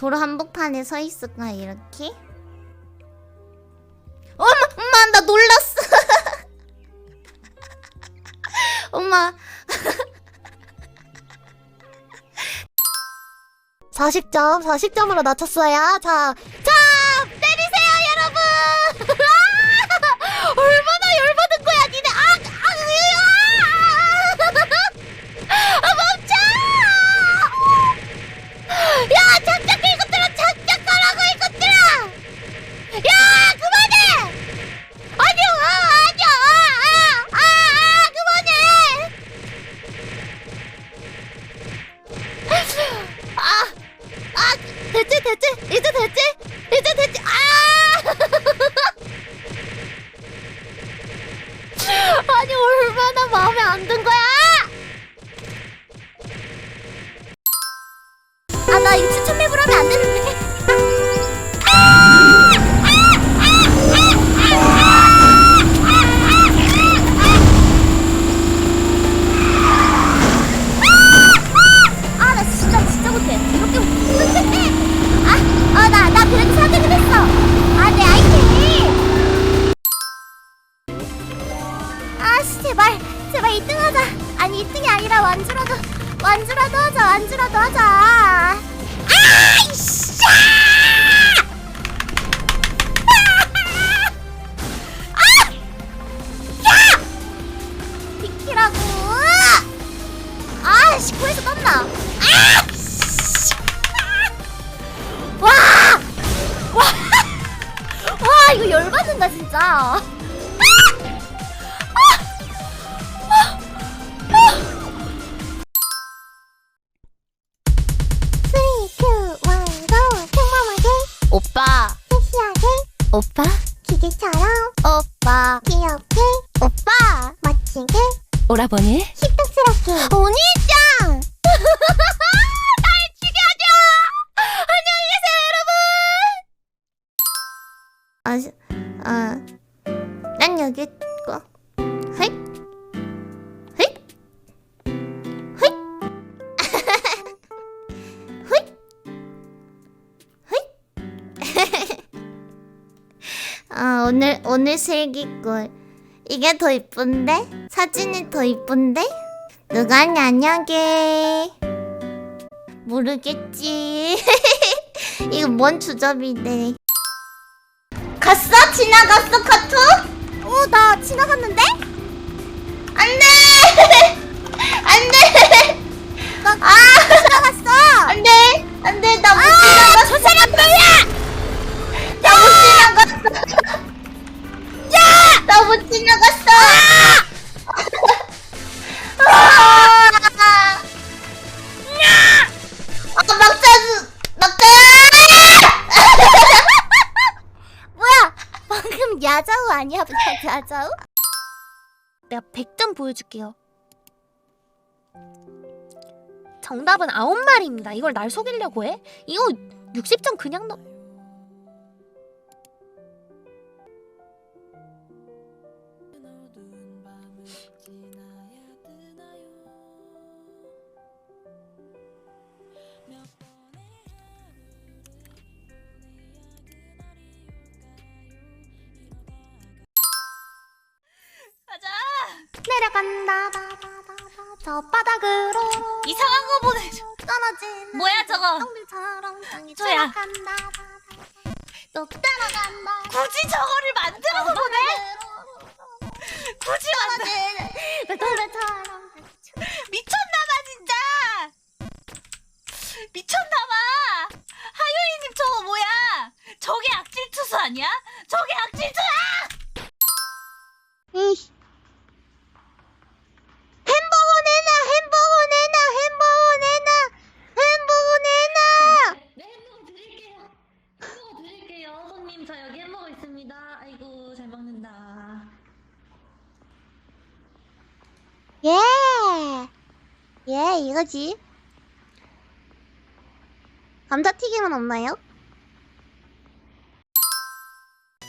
도로 한복판에 서 있을까 이렇게? 엄마, 엄마 나 놀랐어. 엄마 40점, 40점으로 낮췄어요. 자, 아니, 2등이 아니라 완주라도, 완주라도 하자, 완주라도 하자. 아, 이씨! 오빠 기계처럼, 오빠 귀엽게, 오빠 멋지게, 오라버니? 식탁스럽게. 오니 오늘 오늘 슬기꼴 이게 더 이쁜데? 사진이 더 이쁜데? 누가 냐냐게 모르겠지 이거 뭔 주접이네 갔어? 지나갔어 카투? 어, 나 지나갔는데? 안돼 안돼 내가 100점 보여줄게요. 정답은 아홉 마리입니다. 이걸 날 속이려고 해? 이거 60점 그냥 넣... 간다 저 바닥으로 이상한 거 보내줘. 떨어진 뭐야, 저거? 똥들처럼 땅이 저야. 들어간다 또 따라간다 굳이 저거를 만들어서 보내? 굳이 만들. 똥들처럼 미쳤 예, 이거지. 감자튀김은 없나요?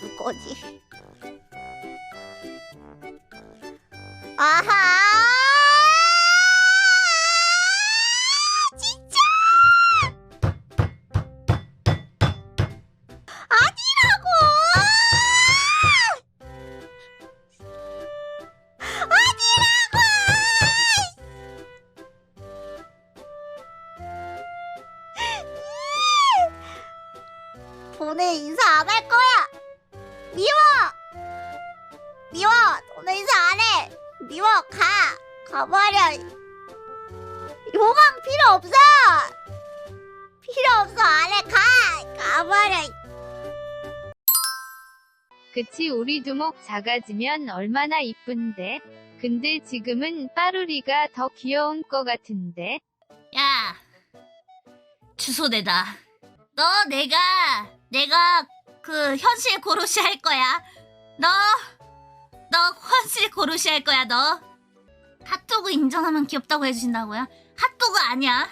이거지. 아하! 돈에 인사 안 할 거야. 미워. 미워. 돈에 인사 안 해. 미워. 가. 가버려. 요강 필요 없어. 필요 없어. 안 해. 가. 가버려. 그치 우리 두목 작아지면 얼마나 이쁜데 근데 지금은 빠루리가 더 귀여운 거 같은데 야 주소내다 너 내가 내가 그 현실 고로시 할 거야. 너 너 현실 고로시 할 거야 너. 핫도그 인정하면 귀엽다고 해주신다고요? 핫도그 아니야.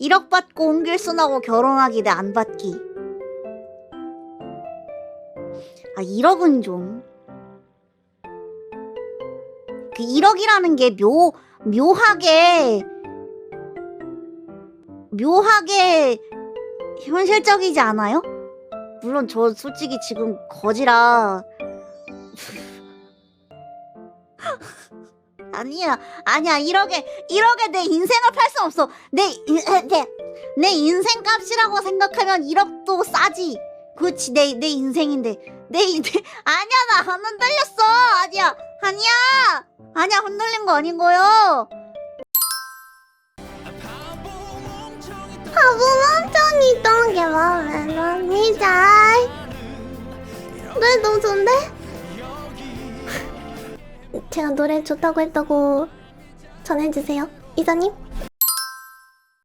1억 받고 홍길순하고 결혼하기 대 안 받기. 아 1억은 좀. 그 1억이라는 게 묘, 묘하게 묘하게 현실적이지 않아요? 물론 저 솔직히 지금 거지라. 아니야 아니야. 1억에 1억에 내 인생을 팔 수 없어. 내, 인- 내, 내 인생 값이라고 생각하면 1억도 싸지. 그렇지 내, 내 인생인데. 내 인생 아니야 나 안 흔들렸어. 아니야 아니야. 아니야 흔들린 거 아닌 거요. 바보 똥개 마음에 니자 노래 너무 좋은데? 제가 노래 좋다고 했다고 전해주세요 이사님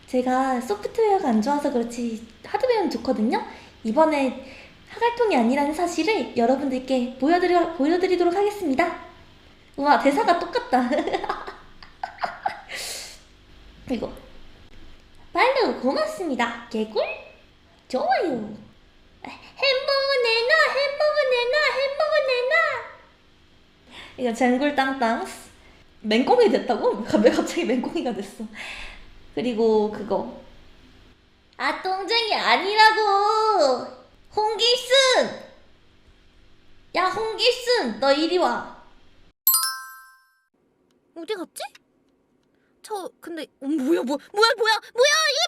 제가 소프트웨어가 안 좋아서 그렇지 하드웨어는 좋거든요. 이번에 하갈통이 아니라는 사실을 여러분들께 보여드려, 보여드리도록 하겠습니다. 우와 대사가 똑같다. 이거 빨로 고맙습니다. 개꿀 좋아요. 햄버거 내놔 햄버거 내놔 햄버거 내놔. 이거 쟁굴땅땅 맹꽁이 됐다고? 왜 갑자기 맹꽁이가 됐어? 그리고 그거 아 똥쟁이 아니라고 홍길순 야 홍길순 너 이리 와 어디 갔지? 저 근데 어, 뭐야 뭐 뭐야 뭐야 뭐야 뭐야